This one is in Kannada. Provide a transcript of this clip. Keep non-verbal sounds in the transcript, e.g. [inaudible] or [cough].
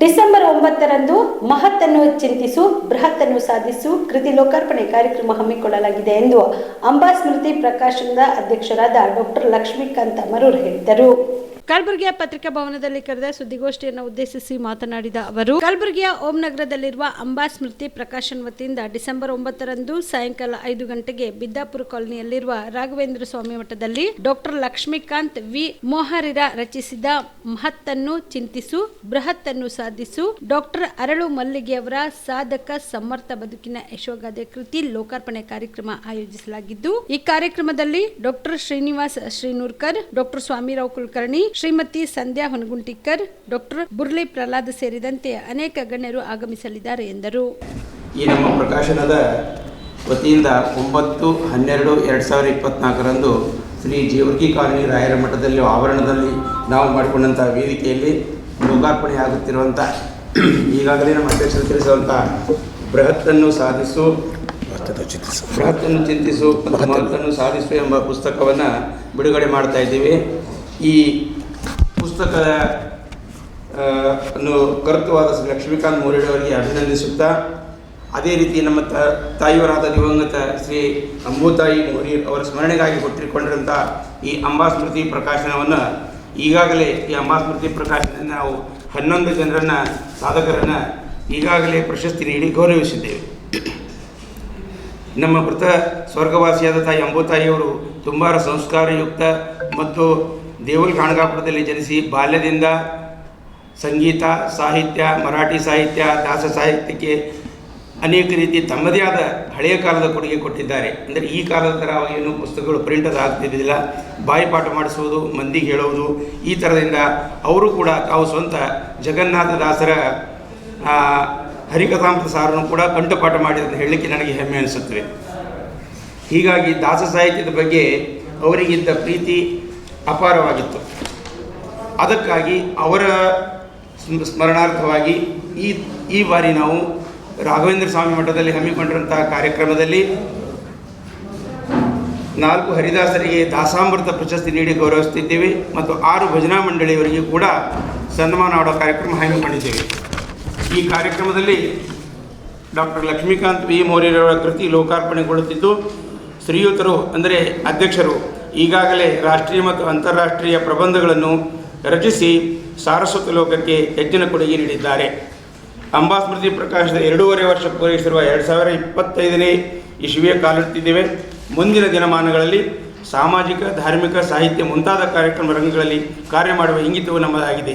ಡಿಸೆಂಬರ್ ಒಂಬತ್ತರಂದು ಮಹತ್ತನ್ನು ಚಿಂತಿಸು ಬೃಹತ್ತನ್ನು ಸಾಧಿಸು, ಕೃತಿ ಲೋಕಾರ್ಪಣೆ ಕಾರ್ಯಕ್ರಮ ಹಮ್ಮಿಕೊಳ್ಳಲಾಗಿದೆ ಎಂದು ಅಂಬಾ ಸ್ಮೃತಿ ಪ್ರಕಾಶನದ ಅಧ್ಯಕ್ಷರಾದ ಡಾಕ್ಟರ್ ಲಕ್ಷ್ಮೀಕಾಂತ್ ಮರೂರ್ ಹೇಳಿದರು. ಕಲಬುರಗಿಯ ಪತ್ರಿಕಾ ಭವನದಲ್ಲಿ ಕರೆದ ಸುದ್ದಿಗೋಷ್ಠಿಯನ್ನು ಉದ್ದೇಶಿಸಿ ಮಾತನಾಡಿದ ಅವರು, ಕಲಬುರಗಿಯ ಓಂ ನಗರದಲ್ಲಿರುವ ಅಂಬಾ ಸ್ಮೃತಿ ಪ್ರಕಾಶನ್ ವತಿಯಿಂದ ಡಿಸೆಂಬರ್ ಒಂಬತ್ತರಂದು ಸಾಯಂಕಾಲ ಐದು ಗಂಟೆಗೆ ಬಿದ್ದಾಪುರ ಕಾಲೋನಿಯಲ್ಲಿರುವ ರಾಘವೇಂದ್ರ ಸ್ವಾಮಿ ಮಠದಲ್ಲಿ ಡಾಕ್ಟರ್ ಲಕ್ಷ್ಮೀಕಾಂತ್ ವಿ. ಮೋಹರಿರ ರಚಿಸಿದ ಮಹತ್ತನ್ನು ಚಿಂತಿಸು, ಬೃಹತ್ತನ್ನು ಸಾಧಿಸು, ಡಾಕ್ಟರ್ ಅರಳು ಮಲ್ಲಿಗೆಯವರ ಸಾಧಕ ಸಮರ್ಥ ಬದುಕಿನ ಯಶೋಗಾದೆ ಕೃತಿ ಲೋಕಾರ್ಪಣೆ ಕಾರ್ಯಕ್ರಮ ಆಯೋಜಿಸಲಾಗಿದ್ದು, ಈ ಕಾರ್ಯಕ್ರಮದಲ್ಲಿ doctor Srinivas Shrinurkar, doctor Swamirao Kulkarni Shrimati Sandhya Honaguntikar doctor Burli Prahlad ಸೇರಿದಂತೆ ಅನೇಕ ಗಣ್ಯರು ಆಗಮಿಸಲಿದ್ದಾರೆ ಎಂದರು. ಈ ನಮ್ಮ ಪ್ರಕಾಶನದ ವತಿಯಿಂದ ಒಂಬತ್ತು ಹನ್ನೆರಡು ಎರಡು ಸಾವಿರದ ಇಪ್ಪತ್ನಾಲ್ಕರಂದು ಶ್ರೀ ಜೀವರ್ಗಿ ಕಾಲೋನಿ ರಾಯರ ಮಠದಲ್ಲಿ ಆವರಣದಲ್ಲಿ ನಾವು ಮಾಡಿಕೊಂಡಂಥ ವೇದಿಕೆಯಲ್ಲಿ ಲೋಕಾರ್ಪಣೆ ಆಗುತ್ತಿರುವಂಥ [clears throat] ಈಗಾಗಲೇ ನಮ್ಮ ಅಧ್ಯಕ್ಷರು ತಿಳಿಸುವಂಥ ಬೃಹತ್ತನ್ನು ಸಾಧಿಸು ಬೃಹತ್ತನ್ನು ಚಿಂತಿಸು ಮತ್ತು ಮಹತ್ತನ್ನು ಸಾಧಿಸು ಎಂಬ ಪುಸ್ತಕವನ್ನು ಬಿಡುಗಡೆ ಮಾಡ್ತಾ ಇದ್ದೀವಿ. ಈ ಪುಸ್ತಕದ ಆ, ಅನ್ನು ಕರ್ತೃವಾದ ಶ್ರೀ ಲಕ್ಷ್ಮೀಕಾಂತ್ ಮೌರ್ಯರವರಿಗೆ ಅಭಿನಂದಿಸುತ್ತಾ ಅದೇ ರೀತಿ ನಮ್ಮ ತ ತಾಯಿಯವರಾದ ದಿವಂಗತ ಶ್ರೀ ಅಂಬುತಾಯಿ ಮೌರ್ಯ ಅವರ ಸ್ಮರಣೆಗಾಗಿ ಹುಟ್ಟಿಕೊಂಡಿರುವಂಥ ಈ ಅಂಬಾ ಸ್ಮೃತಿ ಪ್ರಕಾಶನವನ್ನು ಈಗಾಗಲೇ ಈ ಅಂಬಾ ಸ್ಮೃತಿ ಪ್ರಕಾಶನ ನಾವು ಹನ್ನೊಂದು ಜನರನ್ನು ಸಾಧಕರನ್ನು ಈಗಾಗಲೇ ಪ್ರಶಸ್ತಿ ನೀಡಿ ಗೌರವಿಸಿದ್ದೇವೆ. ನಮ್ಮ ಮೃತ ಸ್ವರ್ಗವಾಸಿಯಾದ ತಾಯಿ ಅಂಬುತಾಯಿಯವರು ತುಂಬ ಸಂಸ್ಕಾರಯುಕ್ತ ಮತ್ತು ದೇವಲ್ ಕಾಣಗಾಪುರದಲ್ಲಿ ಜನಿಸಿ ಬಾಲ್ಯದಿಂದ ಸಂಗೀತ ಸಾಹಿತ್ಯ ಮರಾಠಿ ಸಾಹಿತ್ಯ ದಾಸ ಸಾಹಿತ್ಯಕ್ಕೆ ಅನೇಕ ರೀತಿ ತಮ್ಮದೇ ಆದ ಹಳೆಯ ಕಾಲದ ಕೊಡುಗೆ ಕೊಟ್ಟಿದ್ದಾರೆ. ಅಂದರೆ ಈ ಕಾಲದ ಥರ ಏನು ಪುಸ್ತಕಗಳು ಪ್ರಿಂಟದ್ ಆಗ್ತಿದ್ದಿಲ್ಲ. ಬಾಯಿಪಾಠ ಮಾಡಿಸುವುದು ಮಂದಿಗೆ ಹೇಳುವುದು ಈ ಥರದಿಂದ ಅವರು ಕೂಡ ತಾವು ಸ್ವಂತ ಜಗನ್ನಾಥ ದಾಸರ ಆ, ಹರಿಕಥಾಮೃತ ಸಾರನ್ನು ಕೂಡ ಕಂಠಪಾಠ ಮಾಡಿದಂತ ಹೇಳಲಿಕ್ಕೆ ನನಗೆ ಹೆಮ್ಮೆ ಅನಿಸುತ್ತದೆ ಹೀಗಾಗಿ ದಾಸ ಸಾಹಿತ್ಯದ ಬಗ್ಗೆ ಅವರಿಗಿದ್ದ ಪ್ರೀತಿ ಅಪಾರವಾಗಿತ್ತು. ಅದಕ್ಕಾಗಿ ಅವರ ಸ್ಮರಣಾರ್ಥವಾಗಿ ಈ ಈ ಬಾರಿ ನಾವು ರಾಘವೇಂದ್ರ ಸ್ವಾಮಿ ಮಠದಲ್ಲಿ ಹಮ್ಮಿಕೊಂಡಿರುವಂತಹ ಕಾರ್ಯಕ್ರಮದಲ್ಲಿ ನಾಲ್ಕು ಹರಿದಾಸರಿಗೆ ದಾಸಾಮೃತ ಪ್ರಶಸ್ತಿ ನೀಡಿ ಗೌರವಿಸುತ್ತಿದ್ದೇವೆ ಮತ್ತು ಆರು ಭಜನಾ ಮಂಡಳಿಯವರಿಗೆ ಕೂಡ ಸನ್ಮಾನ ಮಾಡೋ ಕಾರ್ಯಕ್ರಮ ಹಮ್ಮಿಕೊಂಡಿದ್ದೇವೆ. ಈ ಕಾರ್ಯಕ್ರಮದಲ್ಲಿ ಡಾಕ್ಟರ್ ಲಕ್ಷ್ಮೀಕಾಂತ್ ವಿ ಮೌರ್ಯರವರ ಕೃತಿ ಲೋಕಾರ್ಪಣೆಗೊಳ್ಳುತ್ತಿದ್ದು ಶ್ರೀಯುತರು ಅಂದರೆ ಅಧ್ಯಕ್ಷರು ಈಗಾಗಲೇ ರಾಷ್ಟ್ರೀಯ ಮತ್ತು ಅಂತಾರಾಷ್ಟ್ರೀಯ ಪ್ರಬಂಧಗಳನ್ನು ರಚಿಸಿ ಸಾರಸ್ವತ ಲೋಕಕ್ಕೆ ಹೆಚ್ಚಿನ ಕೊಡುಗೆ ನೀಡಿದ್ದಾರೆ. ಅಂಬಾಸ್ಮೃತಿ ಪ್ರಕಾಶದ ಎರಡೂವರೆ ವರ್ಷ ಪೂರೈಸಿರುವ ಎರಡು ಸಾವಿರ ಇಪ್ಪತ್ತೈದನೇ ಇಸುವಿಯ ಕಾಲಿಡುತ್ತಿದ್ದೇವೆ ಮುಂದಿನ ದಿನಮಾನಗಳಲ್ಲಿ ಸಾಮಾಜಿಕ, ಧಾರ್ಮಿಕ, ಸಾಹಿತ್ಯ ಮುಂತಾದ ಕಾರ್ಯಕ್ರಮ ರಂಗಗಳಲ್ಲಿ ಕಾರ್ಯ ಮಾಡುವ ಇಂಗಿತವು ನಮ್ಮದಾಗಿದೆ.